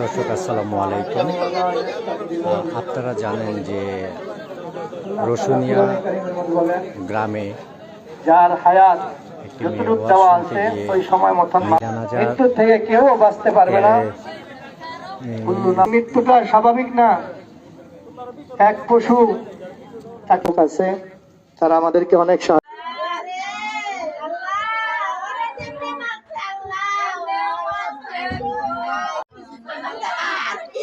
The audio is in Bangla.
দর্শক আসসালামু আলাইকুম। আপনারা জানেন যে রসুনিয়া গ্রামে যার হায়াত যতটুক দেওয়া আছে ওই সময় মতন মা- জানাজার মৃত্যু থেকে কেউ বাঁচতে পারবে না মৃত্যুটা স্বাভাবিক না এক পশু তাকে কাছে তারা আমাদেরকে অনেক সাহায্য কি